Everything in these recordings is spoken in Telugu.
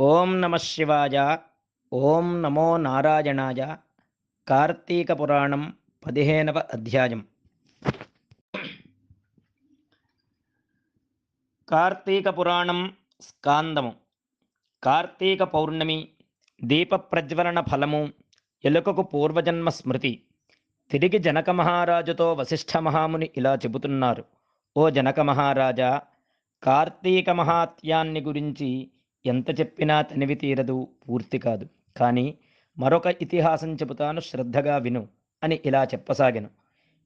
ఓం నమ శివాయ ఓం నమో నారాయణాయ. కార్తీక పురాణం పదిహేనవ అధ్యాయం. కార్తీక పురాణం స్కాందము. కార్తీక పౌర్ణమి దీప ప్రజ్వలన ఫలము ఎలుకకు పూర్వజన్మ స్మృతి. తిరిగి జనక మహారాజుతో వశిష్ఠ మహాముని ఇలా చెబుతున్నారు. ఓ జనక మహారాజా కార్తీక మహాత్యాన్ని గురించి ఎంత చెప్పినా తనివి తీరదు పూర్తి కాదు. కానీ మరొక ఇతిహాసం చెబుతాను శ్రద్ధగా విను అని ఇలా చెప్పసాగాను.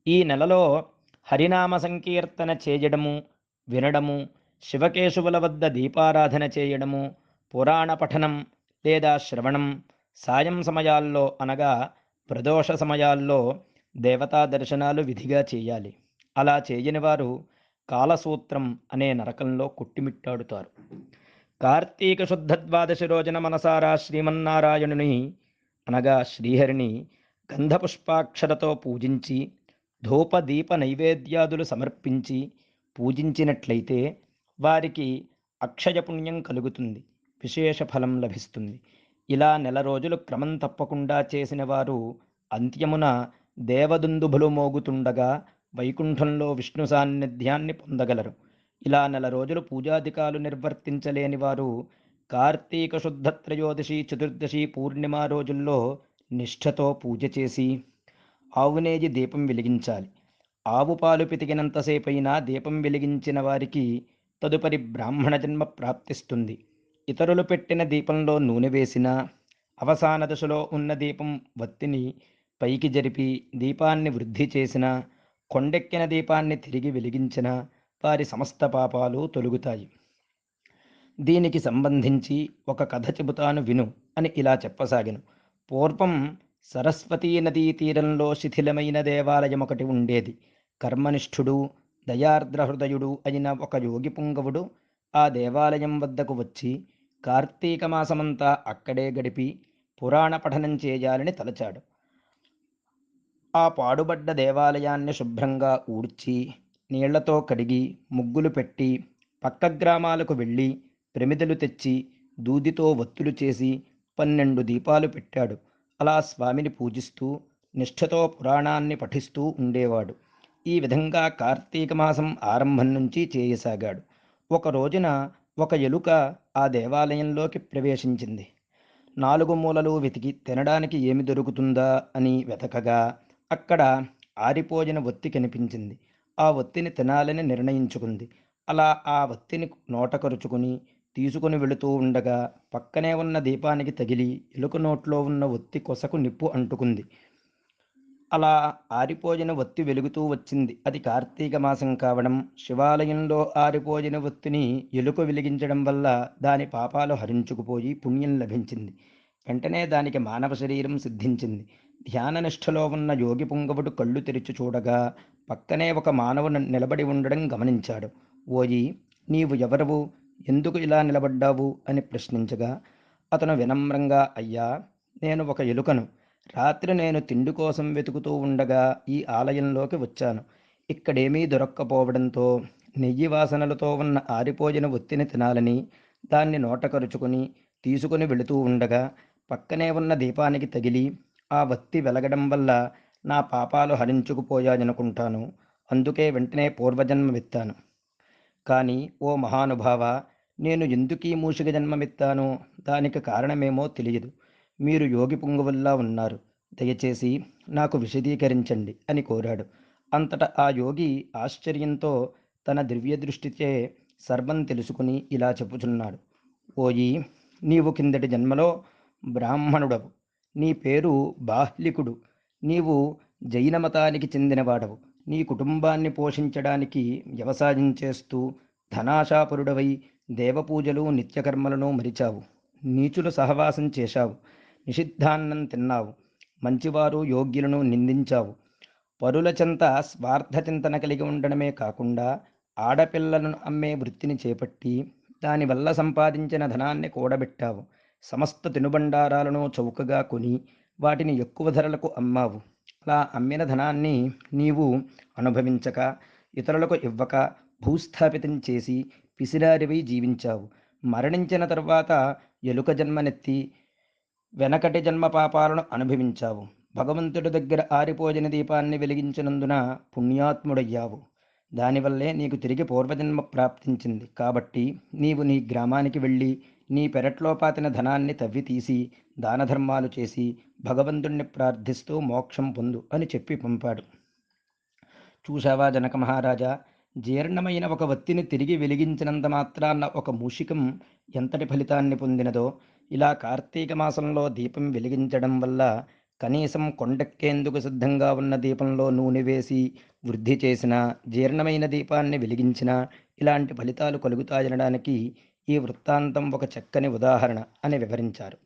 ఈ నెలలో హరినామ సంకీర్తన చేయడము వినడము శివకేశవుల వద్ద దీపారాధన చేయడము పురాణ పఠనం లేదా శ్రవణం సాయం సమయాల్లో అనగా ప్రదోష సమయాల్లో దేవతా దర్శనాలు విధిగా చేయాలి. అలా చేయని వారు కాలసూత్రం అనే నరకంలో కొట్టిమిట్టాడుతారు. కార్తీక శుద్ధ ద్వాదశి రోజున మనసారా శ్రీమన్నారాయణుని అనగా శ్రీహరిని గంధపుష్పాక్షరతో పూజించి ధూప దీప నైవేద్యాదులు సమర్పించి పూజించినట్లయితే వారికి అక్షయ పుణ్యం కలుగుతుంది విశేష ఫలం లభిస్తుంది. ఇలా నెల రోజులు క్రమం తప్పకుండా చేసిన వారు అంత్యమున దేవదుందుభులు మోగుతుండగా వైకుంఠంలో విష్ణు సాన్నిధ్యాన్ని పొందగలరు. ఇలా నెల రోజులు పూజాధికాలు నిర్వర్తించలేని వారు కార్తీక శుద్ధ త్రయోదశి చతుర్దశి పూర్ణిమ రోజుల్లో నిష్ఠతో పూజ చేసి ఆవునేజి దీపం వెలిగించాలి. ఆవు పాలు పితికినంతసేపైనా దీపం వెలిగించిన వారికి తదుపరి బ్రాహ్మణ జన్మ ప్రాప్తిస్తుంది. ఇతరులు పెట్టిన దీపంలో నూనె వేసిన అవసాన దశలో ఉన్న దీపం వత్తిని పైకి జరిపి దీపాన్ని వృద్ధి చేసిన కొండెక్కిన దీపాన్ని తిరిగి వెలిగించిన వారి సమస్త పాపాలు తొలుగుతాయి. దీనికి సంబంధించి ఒక కథ చెబుతాను విను అని ఇలా చెప్పసాగిను. పూర్వం సరస్వతీ నదీ తీరంలో శిథిలమైన దేవాలయం ఒకటి ఉండేది. కర్మనిష్ఠుడు దయార్ద్ర హృదయుడు అయిన ఒక యోగి పుంగవుడు ఆ దేవాలయం వద్దకు వచ్చి కార్తీక మాసమంతా అక్కడే గడిపి పురాణ పఠనం చేయాలని తలచాడు. ఆ పాడుబడ్డ దేవాలయాన్ని శుభ్రంగా ఊడ్చి నీళ్ళతో కడిగి ముగ్గులు పెట్టి పక్క గ్రామాలకు వెళ్ళి ప్రమిదలు తెచ్చి దూదితో ఒత్తులు చేసి పన్నెండు దీపాలు పెట్టాడు. అలా స్వామిని పూజిస్తూ నిష్ఠతో పురాణాన్ని పఠిస్తూ ఉండేవాడు. ఈ విధంగా కార్తీక మాసం ఆరంభం నుంచి చేయసాగాడు. ఒక రోజున ఒక ఎలుక ఆ దేవాలయంలోకి ప్రవేశించింది. నాలుగు మూలలు వెతికి తినడానికి ఏమి దొరుకుతుందా అని వెతకగా అక్కడ ఆరిపోయిన ఒత్తి కనిపించింది. ఆ ఒత్తిని తినాలని నిర్ణయించుకుంది. అలా ఆ వత్తిని నోట కరుచుకుని తీసుకుని వెళుతూ ఉండగా పక్కనే ఉన్న దీపానికి తగిలి ఎలుక నోట్లో ఉన్న ఒత్తి కొసకు నిప్పు అంటుకుంది. అలా ఆరిపోయిన ఒత్తి వెలుగుతూ వచ్చింది. అది కార్తీక మాసం కావడం శివాలయంలో ఆరిపోయిన ఒత్తిని ఎలుక వెలిగించడం వల్ల దాని పాపాలు హరించుకుపోయి పుణ్యం లభించింది. వెంటనే దానికి మానవ శరీరం సిద్ధించింది. ధ్యాన నిష్ఠలో ఉన్న యోగి పుంగవుడు కళ్ళు తెరిచి చూడగా పక్కనే ఒక మానవుడు నిలబడి ఉండడం గమనించాడు. ఓయి నీవు ఎవరవు? ఎందుకు ఇలా నిలబడ్డావు? అని ప్రశ్నించగా అతను వినమ్రంగా అయ్యా నేను ఒక ఎలుకను. రాత్రి నేను తిండి కోసం వెతుకుతూ ఉండగా ఈ ఆలయంలోకి వచ్చాను. ఇక్కడేమీ దొరక్కపోవడంతో నెయ్యి వాసనలతో ఉన్న ఆరిపోయిన ఒత్తిని తినాలని దాన్ని నోటకరుచుకుని తీసుకుని వెళుతూ ఉండగా పక్కనే ఉన్న దీపానికి తగిలి ఆ వత్తి వెలగడం వల్ల నా పాపాలు హరించుకుపోయాయనుకుంటాను. అందుకే వెంటనే పూర్వజన్మమెత్తాను. కానీ ఓ మహానుభావ నేను ఎందుకీ మూషిక జన్మమెత్తాను? దానికి కారణమేమో తెలియదు. మీరు యోగి పుంగవుల్లా ఉన్నారు. దయచేసి నాకు విశదీకరించండి అని కోరాడు. అంతటా ఆ యోగి ఆశ్చర్యంతో తన దివ్య దృష్టిచే సర్వం తెలుసుకుని ఇలా చెప్పుచున్నాడు. ఓయి నీవు కిందటి జన్మలో బ్రాహ్మణుడవు. నీ పేరు బాహ్లికుడు. నీవు జైన మతానికి చెందినవాడవు. నీ కుటుంబాన్ని పోషించడానికి వ్యవసాయం చేస్తూ ధనాశాపరుడవై దేవపూజలు నిత్యకర్మలను మరిచావు. నీచులు సహవాసం చేశావు. నిషిద్ధాన్నం తిన్నావు. మంచివారు యోగ్యులను నిందించావు. పరుల చెంత స్వార్థ చింతన కలిగి ఉండడమే కాకుండా ఆడపిల్లలను అమ్మే వృత్తిని చేపట్టి దానివల్ల సంపాదించిన ధనాన్ని కూడబెట్టావు. సమస్త తినుబండారాలను చౌకగా కొని వాటిని ఎక్కువ ధరలకు అమ్మావు. అలా అమ్మిన ధనాన్ని నీవు అనుభవించక ఇతరులకు ఇవ్వక భూస్థాపితం చేసి పిసిరారివై జీవించావు. మరణించిన తర్వాత ఎలుక జన్మనెత్తి వెనకటి జన్మ పాపాలను అనుభవించావు. భగవంతుడి దగ్గర ఆరిపోజిన దీపాన్ని వెలిగించినందున పుణ్యాత్ముడయ్యావు. దానివల్లే నీకు తిరిగి పూర్వజన్మ ప్రాప్తించింది. కాబట్టి నీవు నీ గ్రామానికి వెళ్ళి నీ పెరట్లో పాతిన ధనాన్ని తవ్వి తీసి దాన ధర్మాలు చేసి భగవంతుణ్ణి ప్రార్థిస్తూ మోక్షం పొందు అని చెప్పి పంపాడు. చూశావా జనక మహారాజా? జీర్ణమైన ఒక వత్తిని తిరిగి వెలిగించినంత మాత్రాన్న ఒక మూషికం ఎంతటి ఫలితాన్ని పొందినదో ఇలా కార్తీక మాసంలో దీపం వెలిగించడం వల్ల కనీసం కొండెక్కేందుకు సిద్ధంగా ఉన్న దీపంలో నూనె వేసి వృద్ధి చేసిన జీర్ణమైన దీపాన్ని వెలిగించిన ఇలాంటి ఫలితాలు కలుగుతాయనడానికి ఈ వృత్తాంతం ఒక చక్కని ఉదాహరణ అని వివరించారు.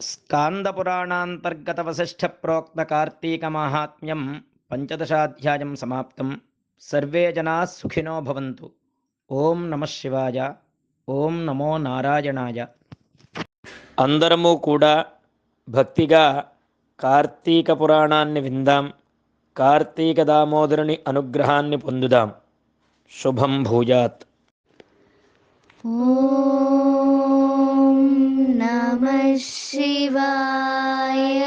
స్కాంద పురాణాంతర్గత వశిష్ఠ ప్రోక్త కార్తీక మాహాత్మ్యం పంచదశాధ్యాయం సమాప్తం. సర్వే జనా సుఖినో భవంతు. ఓం నమ శివాయ. ఓం నమో నారాయణాయ. అందరము కూడా భక్తిగా కార్తీక పురాణాన్ని విందాం. కార్తీక దామోదరుని అనుగ్రహాన్ని పొందుదాం. శుభం భూయాత్. నమ శివాయ.